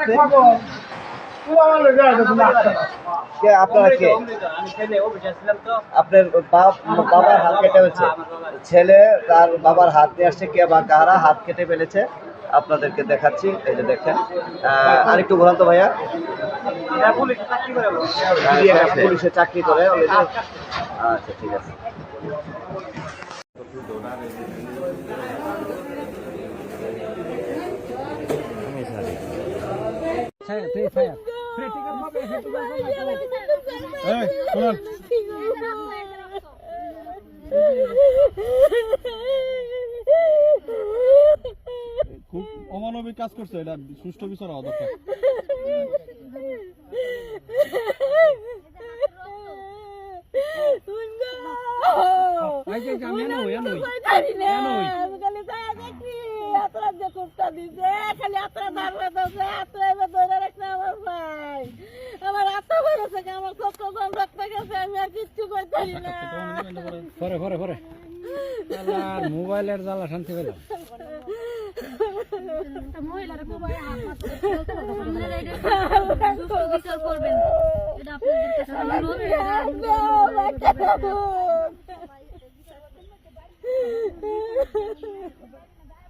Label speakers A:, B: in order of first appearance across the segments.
A: আসছে কে আপনারা কে? আপনার বাপ বাবার হাত কেটে ফেলছে? ছেলে তার বাবার হাত নিয়ে আসছে কে বা কারা হাত কেটে ফেলেছে? আপনাদেরকে দেখাচ্ছি এই যে দেখেন। আরেকটু ঘোরান তো ভাইয়া। হ্যাঁ, পুলিশে চাকরি করে আচ্ছা ঠিক আছে।
B: খুব অমানবিক কাজ করছে এটা সুষ্ঠু বিচার হওয়া দরকার।
C: আমার ভাই। আত্মা ভরসা আমার কত রক্ত গেছে আমি আর কিচ্ছু করতে পারি না।
D: পরে পরে পরে আর মোবাইলের জ্বালা শান্তি পেলাম।
E: মহিলারা খুবই হাত মারতে আপনারা এটা সুস্থ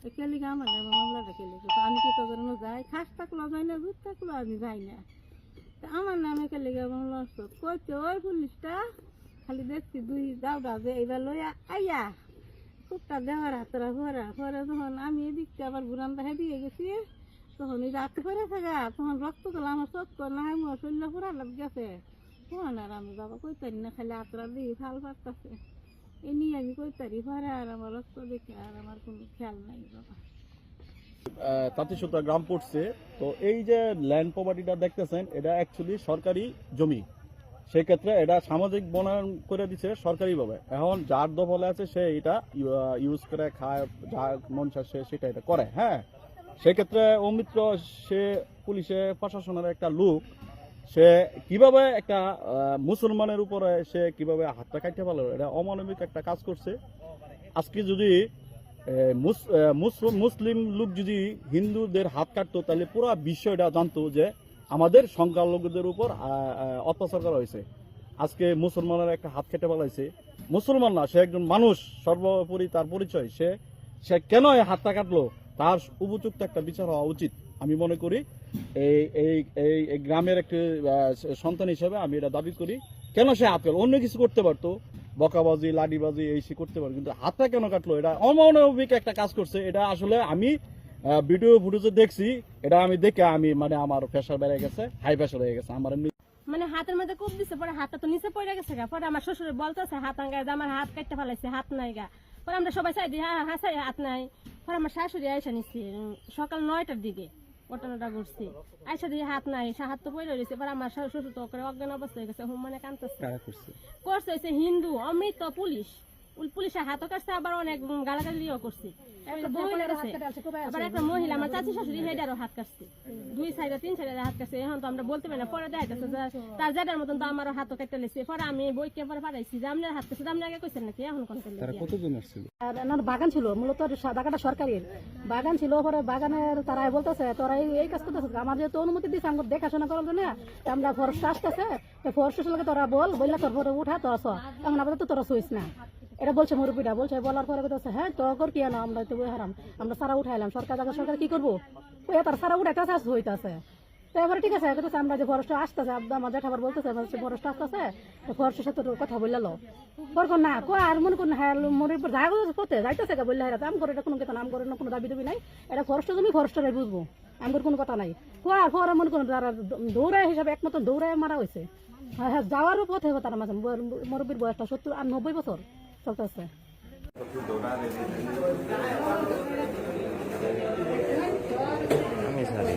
C: তো কে লিখে আমার নামে মামলাটা কে আমি কি তোদের যাই, খাস থাকল যাই না দুধ থাকল আমি যাই না। আমার নামে কে লিখে মামলা কইতে ওই পুলিশটা খালি দেখছি দুই দাওটা যে এইবার লইয়া আইয়া খুবটা দেওয়ার হাতরা ভরা ভরে যখন আমি এদিকটা আবার বুরান্দা হেদিকে গেছি, তখন এই রাত করে থাকা, তখন রক্ত তোলা আমার চোখ না হয় মোর শরীর পুরা লাগ গেছে তখন আর আমি বাবা কই পারি না খালি আতরা দিই ভালো পারতাছে এই নিয়ে আমি কই পারি ভরে আর আমার রক্ত দেখে আর আমার কোনো খেয়াল নাই বাবা।
B: তাঁতিসুতা গ্রাম পড়ছে। তো এই যে ল্যান্ড প্রপার্টিটা দেখতেছেন, এটা অ্যাকচুয়ালি সরকারি জমি। সেক্ষেত্রে এটা সামাজিক বনায়ন করে দিছে সরকারিভাবে। এখন যার দখলে আছে, সে এটা ইউজ করে খায়, যা মন সে সেটা এটা করে হ্যাঁ? সেক্ষেত্রে অমিত্র, সে পুলিশে, প্রশাসনের একটা লোক সে কীভাবে একটা মুসলমানের উপরে সে কীভাবে হাতটা কাটতে পারল এটা অমানবিক একটা কাজ করছে। আজকে যদি মুসলিম লোক যদি হিন্দুদের হাত কাটতো, তাহলে পুরো বিষয়টা জানতো যে আমাদের সংখ্যালঘুদের উপর অত্যাচার করা হয়েছে। আজকে মুসলমানের একটা হাত কেটে ফেলাইছে। মুসলমান না, সে একজন মানুষ, সর্বোপরি তার পরিচয়। সে সে কেন হাতটা কাটলো? তার উপযুক্ত একটা বিচার হওয়া উচিত। আমি মনে করি এই এই এই গ্রামের একটি সন্তান হিসেবে আমি এটা দাবি করি। কেন সে হাত অন্য কিছু করতে পারতো। বকাবাজি লাডিবাজি এই সে করতে পারে কিন্তু হাতটা কেন কাটলো? এটা অমানবিক একটা কাজ করছে। এটা আসলে আমি ভিডিও ফুটেজে দেখছি। এটা আমি দেখে আমি মানে আমার প্রেশার বেড়ে গেছে হাই প্রেশার হয়ে গেছে। আমার
C: মানে হাতের মধ্যে কোপ দিছে, পরে হাতটা তো নিচে পড়ে গেছে গা। পরে আমার শ্বশুর বলতেছে হাত আঙ্গায় আমার হাত কাটতে ফেলাইছে, হাত নাই গা। পরে আমরা সবাই চাই হ্যাঁ হ্যাঁ চাই, হাত নাই। পরে আমার শাশুড়ি আয়সা নিচ্ছে সকাল নয়টার দিকে। ঘটনাটা ঘটছে আইসা দিয়ে হাত নাই সে হাত তো পড়ে রয়েছে এবার আমার শ্বশুর তো করে অজ্ঞান অবস্থা হয়ে গেছে হুম মানে কান্দতেছে
B: করছে।
C: হিন্দু অমৃত পুলিশ। পুলিশের হাতও কাটছে আবার অনেক গালাগালিও করছে। একটা মহিলা কাটছে। আবার একটা মহিলা আমার চাচি শাশুড়ি হেডারও হাত কাটছে। দুই সাইডে তিন সাইডে হাত কাটছে এখন তো আমরা বলতে পারি না পরে দেখাইতেছে তার জেডার মতন তো আমারও হাতও কেটে লেছে। পরে আমি বইকে পরে পাঠাইছি যে আপনার হাত কাটছে আপনি আগে কইছেন নাকি? এখন কোন
D: কতজন আসছিল?
F: আর বাগান ছিল মূলত বাগানটা সরকারের। বাগান ছিল পরে বাগানের তারা বলতেছে তোরা এই কাজ করতেছে আমার যেহেতু অনুমতি দিচ্ছে আমার দেখাশোনা করার জন্য তা আমরা ফরেস্ট আসতেছে ফরেস্টের তোরা বল বললে তোর উঠা তোরা শ এখন আপাতত তোরা শুইস না। এটা বলছে মুরব্বীটা বলছে, বলার পরে বলতেছে হ্যাঁ তোর কি না আমরা তো হারাম, আমরা সারা উঠাইলাম, সরকার জায়গা সরকার কি করব? ওই তার সারা উঠাইতে চাষ হইতাছে। তো এবারে ঠিক আছে বলতেছে আমরা যে ফরেস্ট আসতেছে আমার জেঠাবার বলতেছে ফরেস্ট আসতেছে, তো ফরেস্টের সাথে কথা বললে লো। পরক না কো আর মনে করুন হ্যাঁ উপর জায়গা করতে, যাইতেছে গা বললে হ্যাঁ আম করে এটা কোনো কথা নাম করে না কোনো দাবি দাবি নাই। এটা ফরেস্ট জমি ফরেস্টারে বুঝব? আমার কোনো কথা নাই। কো আর পরে মনে করুন যারা দৌড়ায় হিসাবে একমাত্র দৌড়ায় মারা হয়েছে হ্যাঁ হ্যাঁ যাওয়ারও পথে তার মাঝে, মুরব্বীর বয়সটা সত্তর আর নব্বই বছর। চলতেছে
A: আমি জানি